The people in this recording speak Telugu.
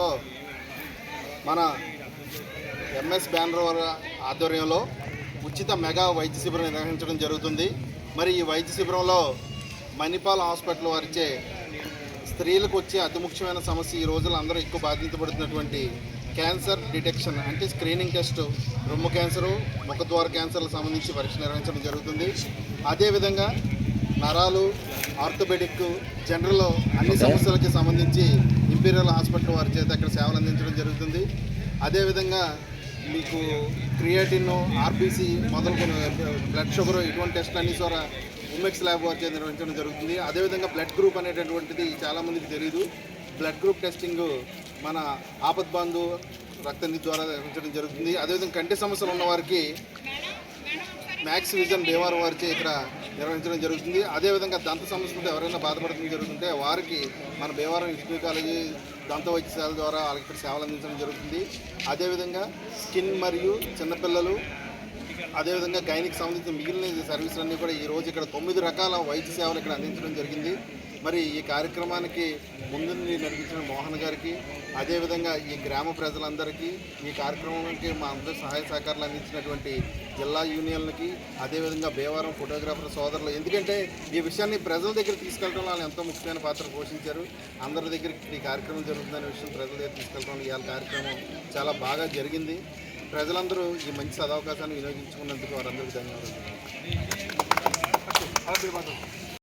లో మన ఎంఎస్ బ్యానర్ ఆధ్వర్యంలో ఉచిత మెగా వైద్య శిబిరం నిర్వహించడం జరుగుతుంది. మరి ఈ వైద్య శిబిరంలో మణిపాల్ హాస్పిటల్ వారిచే స్త్రీలకు వచ్చే అతి ముఖ్యమైన సమస్య ఈ రోజుల్లో అందరూ ఎక్కువ బాధించబడుతున్నటువంటి క్యాన్సర్ డిటెక్షన్ అంటే స్క్రీనింగ్ టెస్ట్ రొమ్ము క్యాన్సరు ముఖద్వార క్యాన్సర్లకు సంబంధించి పరీక్ష నిర్వహించడం జరుగుతుంది. అదేవిధంగా నరాలు ఆర్థోపెడిక్ జనరల్ అన్ని సమస్యలకి సంబంధించి ఇంపీరియల్ హాస్పిటల్ వారి చేత అక్కడ సేవలు అందించడం జరుగుతుంది. అదేవిధంగా మీకు క్రియేటిన్ ఆర్బీసీ మొదలుకొని బ్లడ్ షుగర్ ఇటువంటి టెస్ట్లు అన్ని కూడా ఉమెక్స్ ల్యాబ్ వారి చేత నిర్వహించడం జరుగుతుంది. అదేవిధంగా బ్లడ్ గ్రూప్ అనేటటువంటిది చాలామందికి తెలియదు బ్లడ్ గ్రూప్ టెస్టింగ్ మన ఆపద్ బంధు రక్తనిధి ద్వారా నిర్వహించడం జరుగుతుంది. అదేవిధంగా కంటి సమస్యలు ఉన్న వారికి మ్యాక్స్ విజన్ భీమవరం వారిచే ఇక్కడ నిర్వహించడం జరుగుతుంది. అదేవిధంగా దంత సమస్యలతో ఎవరైనా బాధపడటం జరుగుతుంటే వారికి మన భీమవరం ఇన్స్టిట్యూట్ కాలేజీ దంత వైద్యశాల ద్వారా వాళ్ళకి ఇక్కడ సేవలు అందించడం జరుగుతుంది. అదేవిధంగా స్కిన్ మరియు చిన్నపిల్లలు అదేవిధంగా గైనికి సంబంధించిన మిగిలిన సర్వీసులన్నీ కూడా ఈ రోజు ఇక్కడ తొమ్మిది రకాల వైద్య సేవలు ఇక్కడ అందించడం జరిగింది. మరి ఈ కార్యక్రమానికి ముందుండి నడిపించిన మోహన్ గారికి అదేవిధంగా ఈ గ్రామ ప్రజలందరికీ ఈ కార్యక్రమానికి మా అందరి సహాయ సహకారాలు అందించినటువంటి జిల్లా యూనియన్లకి అదేవిధంగా భీమవరం ఫోటోగ్రాఫర్ సోదరులు. ఎందుకంటే ఈ విషయాన్ని ప్రజల దగ్గర తీసుకెళ్ళడం వాళ్ళు ఎంతో ముఖ్యమైన పాత్ర పోషించారు. అందరి దగ్గరికి ఈ కార్యక్రమం జరుగుతుందనే విషయం ప్రజల దగ్గర తీసుకెళ్ళడం ఇవాళ కార్యక్రమం చాలా బాగా జరిగింది. ప్రజలందరూ ఈ మంచి సదవకాశాన్ని వినియోగించుకున్నందుకు వారందరికీ ధన్యవాదాలు.